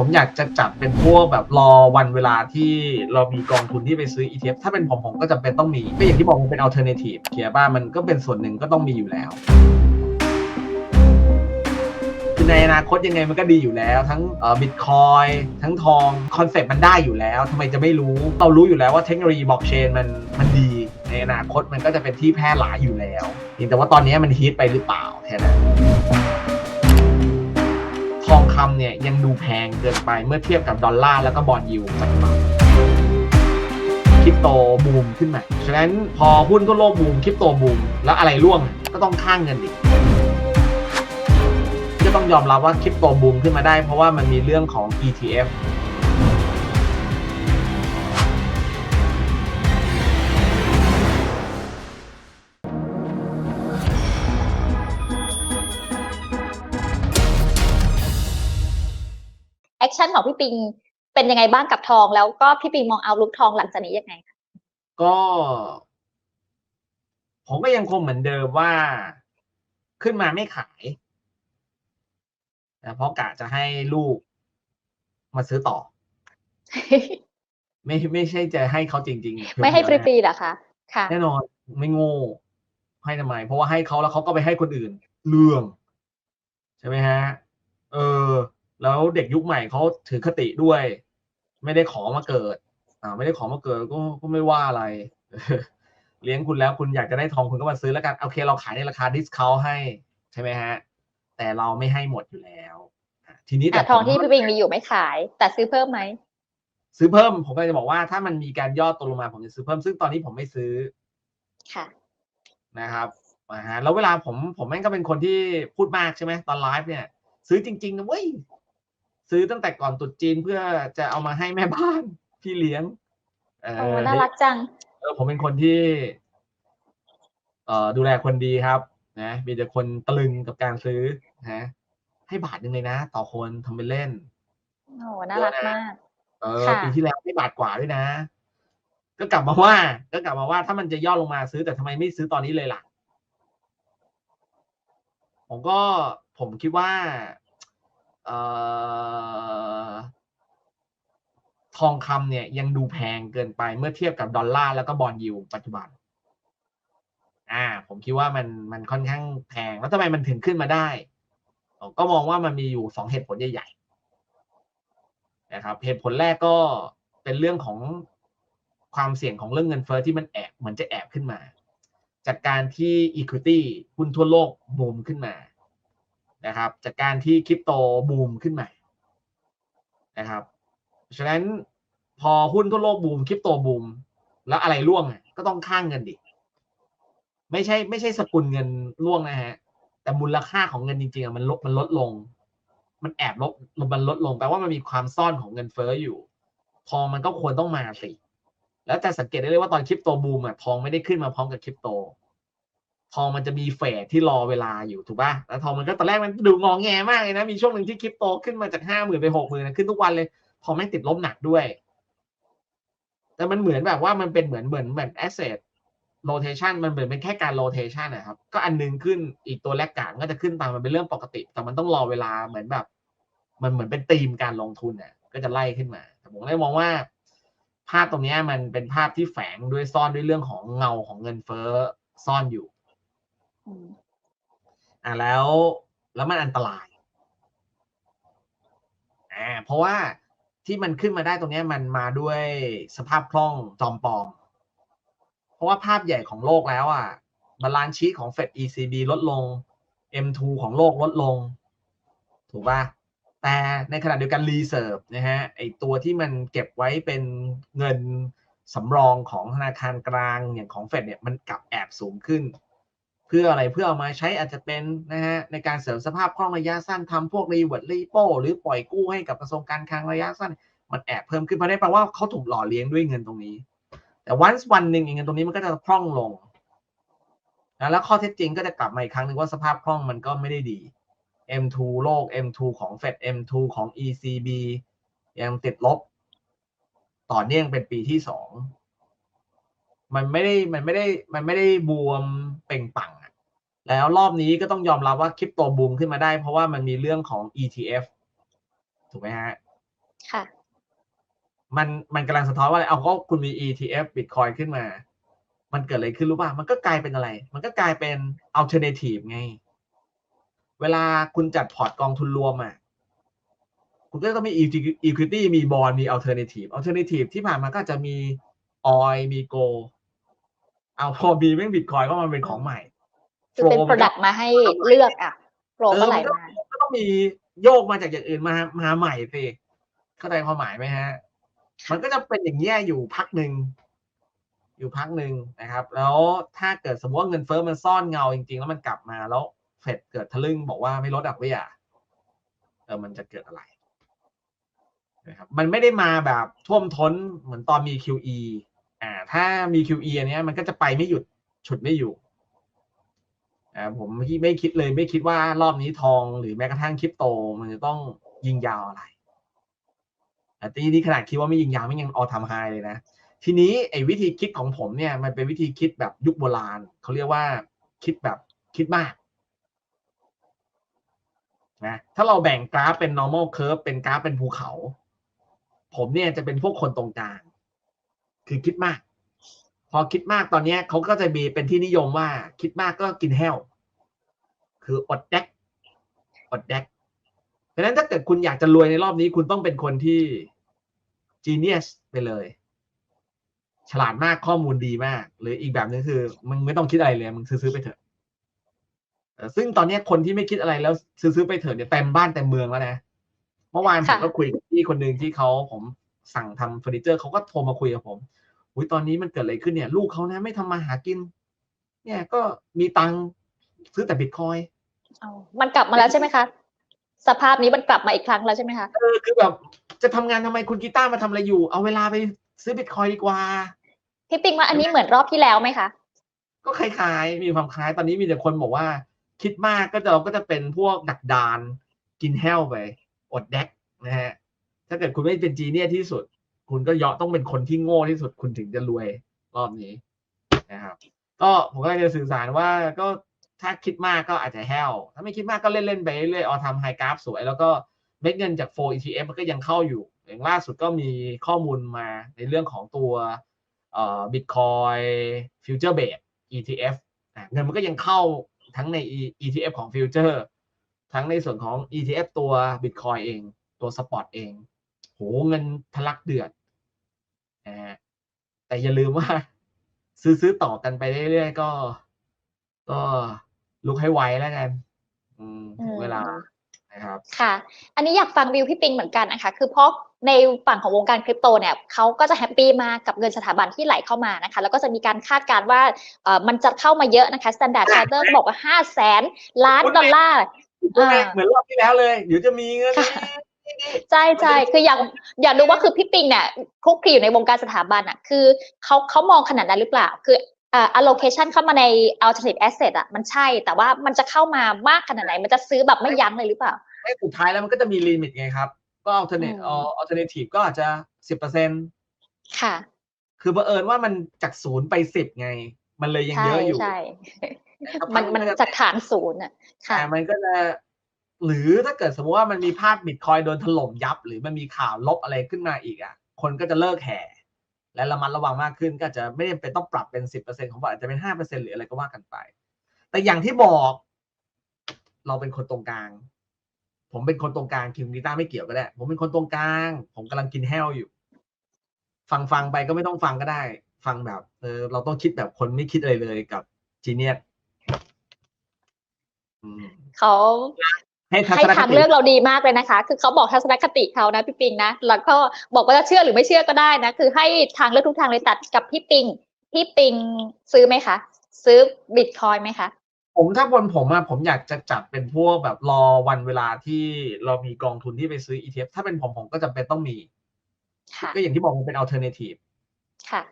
ผมอยากจะจัดเป็นพวกแบบรอวันเวลาที่เรามีกองทุนที่ไปซื้อ ETF ถ้าเป็นผมผมก็จำเป็นต้องมี ก็อย่างที่บอกมันเป็น alternative เกียร์บ้านมันก็เป็นส่วนหนึ่งก็ต้องมีอยู่แล้วคือในอนาคตยังไงมันก็ดีอยู่แล้ว ทั้งบิตคอยทั้งทองคอนเซ็ปต์มันได้อยู่แล้วทำไมจะไม่รู้ เรารู้อยู่แล้วว่าเทคโนโลยีบล็อกเชนมันมันดี ในอนาคตมันก็จะเป็นที่แพร่หลายอยู่แล้วแต่ว่าตอนนี้มันฮิตไปหรือเปล่าแค่นั้น องคำเนี่ยยังดูแพงเกินไปเมื่อเทียบกับดอลลาร์แล้วก็บอลยูปัจจุบันคริปโตบูมขึ้นมา ฉะนั้นพอหุ้นทั่วโลกบูมคริปโตบูมแล้วอะไรร่วงก็ต้องข้างเงินอีกก็ต้องยอมรับว่าคริปโตบูมขึ้นมาได้ เพราะว่ามันมีเรื่องของ ETF ชั่นของพี่ปิงเป็นยังไงบ้างกับทอง แล้วก็พี่ปิงมองเอาลุกทองหลังจากนี้ยังไงคะก็ ผมก็ยังคงเหมือนเดิมว่าขึ้นมาไม่ขายนะเพราะกะจะให้ลูกมาซื้อต่อ ไม่ไม่ใช่จะให้เขาจริง ๆ ไม่ให้ฟเพียวๆนะรีๆเหรอคะค่ะแน่นอนไม่โง่ให้ทำไม เพราะว่าให้เขาแล้วเขาก็ไปให้คนอื่น เรื่อง ใช่ไหมฮะ เออ แล้วเด็กยุคใหม่เขาถือคติด้วย ไม่ได้ขอมาเกิด อ่า ไม่ได้ขอมาเกิดก็ก็ไม่ว่าอะไร เลี้ยงคุณแล้วคุณอยากจะได้ทองคุณก็มาซื้อแล้วกันโอเค เราขายในราคาดิสคาวให้ใช่ไหมฮะ แต่เราไม่ให้หมดอยู่แล้วอะทีนี้แต่อะทองที่ผมพี่ปิงมีอยู่ไม่ขาย แต่ซื้อเพิ่มไหมซื้อเพิ่มผมก็จะบอกว่าถ้ามันมีการย่อตัวลงมาผมจะซื้อเพิ่มซึ่งตอนนี้ผมไม่ซื้อค่ะนะครับอ่าฮะแล้วเวลาผมผมแม่งก็เป็นคนที่พูดมากใช่ไหมตอนไลฟ์เนี่ย ซื้อจริงๆนะเว้ย ซื้อตั้งแต่ก่อนตรุษจีนเพื่อจะเอามาให้แม่บ้านพี่เลี้ยง เอโอ้อน่ารักจัง เออผมเป็นคนที่ เอ่อดูแลคนดีครับ นะมีแต่คนตะลึงกับการซื้อนะให้บาทหนึ่งเลยนะ ต่อคนทำเป็นเล่น โอ้น่ารักมาก เออค่ะ ปีที่แล้วไม่บาทกว่าด้วยนะ ก็กลับมาว่า ก็กลับมาว่าถ้ามันจะย่อลงมาซื้อแต่ทำไมไม่ซื้อตอนนี้เลยล่ะ ผมก็ผมคิดว่าเอ่อ ทองคำเนี่ยยังดูแพงเกินไปเมื่อเทียบกับดอลลาร์แล้วก็บอลยูปัจจุบัน อ่า ผมคิดว่ามันมันค่อนข้างแพง แล้วทำไมมันถึงขึ้นมาได้ ก็มองว่ามันมีอยู่สองเหตุผลใหญ่ๆนะครับเหตุผลแรกก็เป็นเรื่องของความเสี่ยงของเรื่องเงินเฟ้อที่มันแอบเหมือนจะแอบขึ้นมา จากการที่ Equity หุ้นทั่วโลกบูมขึ้นมา นะครับ จากการที่คริปโตบูมขึ้นมานะครับฉะนั้นพอหุ้นทั่วโลกบูมคริปโตบูม แล้วอะไรร่วงก็ต้องข้างเงินดิ ไม่ใช่ ไม่ใช่สกุลเงินร่วงนะฮะ แต่มูลค่าของเงินจริงๆอะมันลดมันลดลง มันแอบลดมันลดลงแปลว่ามันมีความซ่อนของเงินเฟ้ออยู่ ทองมันก็ควรต้องมาสิ แล้วจะสังเกตได้เลยว่าตอนคริปโตบูมอะทองไม่ได้ขึ้นมาพร้อมกับคริปโต ทองมันจะมีเฟสที่รอเวลาอยู่ถูกป่ะแล้วทองมันก็ตอนแรกมันดูงองแงมากเลยนะ มีช่วงหนึ่งที่คริปโตขึ้นมาจากห้าหมื่นไปหกหมื่นขึ้นทุกวันเลยพอแม่งติดลบหนักด้วย แต่มันเหมือนแบบว่ามันเป็นเหมือนเหมือนเหมือน asset rotation มันเหมือนเป็นแค่การ rotation นะครับ ก็อันนึงขึ้นอีกตัวแรกกาดก็จะขึ้นตามมันเป็นเรื่องปกติ แต่มันต้องรอเวลาเหมือนแบบ มันเหมือนเป็นธีมการลงทุนเนี่ยก็จะไล่ขึ้นมา แต่ผมเลยมองว่า ภาพตรงนี้มันเป็นภาพที่แฝงด้วยซ่อนด้วยเรื่องของเงาของเงินเฟ้อซ่อนอยู่ อ่าแล้วแล้วมันอันตรายอ่าเพราะว่าที่มันขึ้นมาได้ตรงนี้มันมาด้วยสภาพคล่องจอมปลอม เพราะว่าภาพใหญ่ของโลกแล้วอะบาลานซ์ชีตของ Fed ECB ลดลง M2 ของโลกลดลง ถูกป่ะแต่ในขณะเดียวกัน Reserve นะฮะไอตัวที่มันเก็บไว้เป็นเงินสำรองของธนาคารกลางอย่างของ Fed เนี่ยมันกลับแอบสูงขึ้น พื่ออะไรเพื่อเอามาใช้อาจจะเป็นนะฮะในการเสริมสภาพคล่องระยะสั้นทำพวกรีเวิร์ดรีโปหรือปล่อยกู้ให้กับกระทรวงการคลังระยะสั้น มันแอบเพิ่มขึ้นเพราะนั่นแปลว่าเขาถูกหล่อเลี้ยงด้วยเงินตรงนี้ แต่วันวันหนึ่งเงินตรงนี้มันก็จะพร่องลงนะแล้วข้อเท็จจริงก็จะกลับมาอีกครั้งหนึ่งว่าสภาพคล่องมันก็ไม่ได้ดี M2 โลก M2 ของ Fed M2 ของ ECB ยังติดลบ ต่อเนื่องเป็นปีที่สองมันไม่ได้มันไม่ได้มันไม่ได้บวมเป่งปัง แล้วรอบนี้ก็ต้องยอมรับว่าคริปโตบูมขึ้นมาได้ เพราะว่ามันมีเรื่องของ ETF ถูกไหมฮะ ค่ะ มันมันกำลังสะท้อนว่าอะไรเอาก็คุณมี ETF Bitcoin ขึ้นมา มันเกิดอะไรขึ้นรู้ป่ะ มันก็กลายเป็นอะไร มันก็กลายเป็น alternative ไง เวลาคุณจัดพอร์ตกองทุนรวมอะ คุณก็ต้องมี equity มี bond มี alternative alternative ที่ผ่านมาก็อาจจะมี oil มี gold เอาพอมีแม่ง Bitcoin ก็มันเป็นของใหม่ คือเป็น Flow โปรดักต์มาให้เลือกอะโปรเอก็อไหลมันก็มาก็ต้องมีโยกมาจากอย่างอื่นมามาใหม่สิเข้าใจความหมายไหมฮะ มันก็จะเป็นอย่างนี้ยอยู่พักหนึ่งอยู่พักหนึ่งนะครับ แล้วถ้าเกิดสมมติว่าเงินเฟ้อมันซ่อนเงาจริง ๆ แล้วมันกลับมาแล้วเฟดเกิดทะลึ่งบอกว่าไม่ลดดอกเบี้ยเออมันจะเกิดอะไรนะครับมันไม่ได้มาแบบท่วมท้นเหมือนตอนมี QE อ่าถ้ามี QE อันเนี้ยมันก็จะไปไม่หยุดฉุดไม่อยู่อ่า ผมไม่ไม่คิดเลยไม่คิดว่ารอบนี้ทองหรือแม้กระทั่งคริปโต มันจะต้องยิงยาวอะไรแต่ทีนี้ขนาดคิดว่าไม่ยิงยาวไม่ยังออทำไฮเลยนะ ทีนี้ไอ้วิธีคิดของผมเนี่ยมันเป็นวิธีคิดแบบยุคโบราณเขาเรียกว่าคิดแบบคิดมากนะถ้าเราแบ่งกราฟเป็น normal curve เป็นกราฟเป็นภูเขา ผมเนี่ยจะเป็นพวกคนตรงกลาง คือคิดมาก พอคิดมากตอนนี้เขาก็จะมีเป็นที่นิยมว่า คิดมากก็กินแห้ว คืออดแดกอดแดกเพราะฉะนั้นถ้าเกิดคุณอยากจะรวยในรอบนี้ คุณต้องเป็นคนที่ genius ไปเลย ฉลาดมากข้อมูลดีมาก หรืออีกแบบนึงคือมึงไม่ต้องคิดอะไรเลยมึงซื้อๆไปเถอะซึ่งตอนนี้คนที่ไม่คิดอะไรแล้วซื้อๆไปเถอะเนี่ยเต็มบ้านเต็มเมืองแล้วนะเมื่อวานผมก็คุยกับพี่คนหนึ่งที่เขาผมสั่งทำเฟอร์นิเจอร์เขาก็โทรมาคุยกับผม อุยตอนนี้มันเกิดอะไรขึ้นเนี่ย ลูกเขานะไม่ทำมาหากิน เนี่ยก็มีตังค์ซื้อแต่บิตคอยเอามันกลับมาแล้วใช่ไหมคะ สภาพนี้มันกลับมาอีกครั้งแล้วใช่ไหมคะเออคือแบบจะทำงานทำไมคุณกีตาร์มาทำอะไรอยู่ เอาเวลาไปซื้อบิตคอยดีกว่าพี่ปิงว่าอันนี้เหมือนรอบที่แล้วไหมคะก็คล้ายๆมีความคล้ายตอนนี้มีแต่คนบอกว่า คิดมากก็จะเราก็จะเป็นพวกดักดาน กินแห้วไปอดแดกนะฮะถ้าเกิดคุณไม่เป็นจีเนียสที่สุด คุณก็ยอต้องเป็นคนที่โง่ที่สุดคุณถึงจะรวยรอบนี้นะครับ ก็ผมก็เลยจะสื่อสารว่าก็ถ้าคิดมากก็อาจจะแห้วถ้าไม่คิดมากก็เล่นๆไปเรื่อยๆเอาทำไฮกราฟสวย แล้วก็เม็ดเงินจากโฟ ETF มันก็ยังเข้าอยู่ อย่างล่าสุดก็มีข้อมูลมาในเรื่องของตัวเอ่อ Bitcoin Future Base ETF อะเงินมันก็ยังเข้าทั้งใน ETF ของ Future ทั้งในส่วนของ ETF ตัว Bitcoin เองตัว Spot เอง โหเงินทะลักเดือดนะฮะแต่อย่าลืมว่า ซื้อซื้อต่อกันไปเรื่อยๆก็ ก็ลุกให้ไวแล้วกัน อืมถึงเวลานะครับ ค่ะ อันนี้อยากฟังวิวพี่ปิงเหมือนกันนะคะ คือเพราะในฝั่งของวงการคริปโตเนี่ยเขาก็จะแฮปปี้มากกับเงินสถาบันที่ไหลเข้ามานะคะ แล้วก็จะมีการคาดการณ์ว่าเอ่อมันจะเข้ามาเยอะนะคะ Standard Charter ก็บอกว่าห้าแสนล้านดอลลาร์อ่าเหมือนรอบที่แล้วเลย เดี๋ยวจะมีเงินค่ะ ใช่ใช่คืออยากอยากรู้ว่าคือพี่ปิงเนี่ยคลุกคลีอยู่ในวงการสถาบันอะ คือเขาเขามองขนาดนั้นหรือเปล่า คืออ่า allocation เข้ามาใน alternative asset อะมันใช่ แต่ว่ามันจะเข้ามามากขนาดไหน มันจะซื้อแบบไม่ยั้งเลยหรือเปล่าไม่สุดท้ายแล้วมันก็จะมีลิมิตไงครับ ก็ alternate อืม alternative ก็อาจจะสิบเปอร์เซ็นค่ะ คือบังเอิญว่ามันจากศูนย์ไปสิบไง มันเลยยังใช่เยอะอยู่ใช่นะครับมันมันก็จะจากฐานศูนย์อะค่ะแต่มันก็จะ หรือถ้าเกิดสมมติว่ามันมีภาพบิตคอยโดนถล่มยับ หรือมันมีข่าวลบอะไรขึ้นมาอีกอะ คนก็จะเลิกแห่ และระมัดระวังมากขึ้น ก็จะไม่จำเป็นต้องปรับเป็นสิบเปอร์เซ็นของบอทอาจจะเป็นห้าเปอร์เซ็นหรืออะไรก็ว่ากันไป แต่อย่างที่บอก เราเป็นคนตรงกลาง ผมเป็นคนตรงกลางคิมกีตาไม่เกี่ยวก็ได้ ผมเป็นคนตรงกลาง ผมกำลังกินแห้วอยู่ ฟังฟังไปก็ไม่ต้องฟังก็ได้ ฟังแบบเออเราต้องคิดแบบคนไม่คิดอะไรเลยกับจีเนียสเขา ให้ทัศให้นคทางติเลือกเราดีมากเลยนะคะ คือเขาบอกทัศนคติเขานะพี่ปิงนะ แล้วก็บอกว่าจะเชื่อหรือไม่เชื่อก็ได้นะ คือให้ทางเลือกทุกทางเลยตัดกับพี่ปิง พี่ปิงซื้อไหมคะ ซื้อบิตคอยไหมคะ ผมถ้าบนผมอะผมอยากจะจัดเป็นพวกแบบรอวันเวลาที่เรามีกองทุนที่ไปซื้อ ETF ถ้าเป็นผมผมก็จำเป็นต้องมีค่ะก็อย่างที่บอกมันเป็น alternative ค่ะ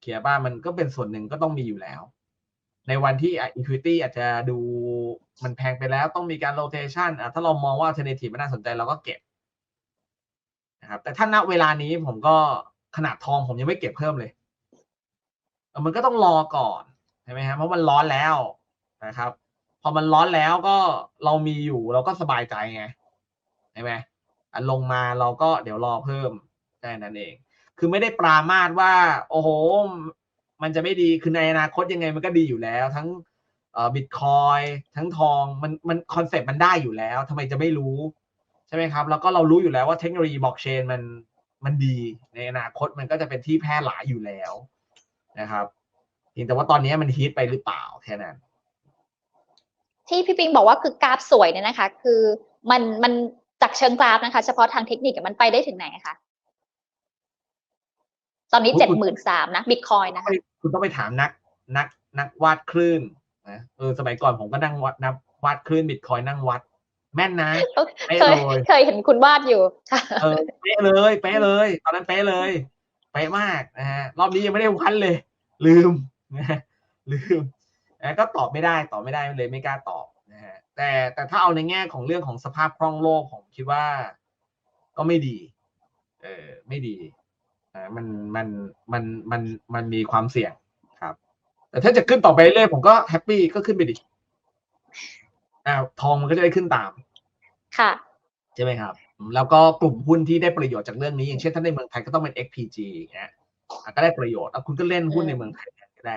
เขียบ้ามันก็เป็นส่วนหนึ่งก็ต้องมีอยู่แล้ว ในวันที่อะ equity อาจจะดูมันแพงไปแล้วต้องมีการ rotation อะถ้าเรามองว่า alternative มันน่าสนใจเราก็เก็บนะครับแต่ถ้าณเวลานี้ผมก็ขนาดทองผมยังไม่เก็บเพิ่มเลยมันก็ต้องรอก่อนใช่ไหมฮะเพราะมันร้อนแล้วนะครับ พอมันร้อนแล้วก็เรามีอยู่เราก็สบายใจไงใช่ไหมอะลงมาเราก็เดี๋ยวรอเพิ่มแค่นั้นเอง คือไม่ได้ปรามาสว่า โอ้โห มันจะไม่ดีคือในอนาคตยังไงมันก็ดีอยู่แล้ว ทั้งเอ่อบิตคอยทั้งทองมันมันคอนเซ็ปต์มันได้อยู่แล้วทำไมจะไม่รู้ ใช่ไหมครับ แล้วก็เรารู้อยู่แล้วว่าเทคโนโลยีบล็อกเชนมันมันดีในอนาคตมันก็จะเป็นที่แพร่หลายอยู่แล้วนะครับเพียงแต่ว่าตอนนี้มันฮิตไปหรือเปล่าแค่นั้น ที่พี่ปิงบอกว่าคือกราฟสวยเนี่ยนะคะ คือมันมันจากเชิงกราฟนะคะ เฉพาะทางเทคนิคมันไปได้ถึงไหนคะ ตอนนี้โอ้เจ็ดคุหณมื่นสามนะบิตคอยนะคะคุณต้องไปถามนักนักนักวาดคลื่นนะเออสมัยก่อนผมก็นั่งวัดนับวาดคลื่นบิตคอยนั่งวัด แม่นนะเป๊ะเคยเลยเคยเห็นคุณวาดอยู่ค่ะเออเป๊ะเลยเป๊ะเลย ตอนนั้นเป๊ะเลยเป๊ะมากนะฮะรอบนี้ยังไม่ได้วัดเลย ลืมนะฮะลืมนะก็ตอบไม่ได้ตอบไม่ได้เลยไม่กล้าตอบนะฮะแต่แต่ถ้าเอาในแง่ของเรื่องของสภาพคล่องโลกผมคิดว่าก็ไม่ดี เออไม่ดีอ่า มันมันมันมันมันมีความเสี่ยงครับ แต่ถ้าจะขึ้นต่อไปเรื่อยผมก็แฮปปี้ก็ขึ้นไปดิอ่าทองมันก็จะได้ขึ้นตาม ค่ะ ใช่ไหมครับ แล้วก็กลุ่มหุ้นที่ได้ประโยชน์จากเรื่องนี้ อย่างเช่นถ้าในเมืองไทยก็ต้องเป็น XPG อย่างเงี้ยอะก็ได้ประโยชน์แล้วคุณก็เล่นหุ้นในเมืองไทยก็ได้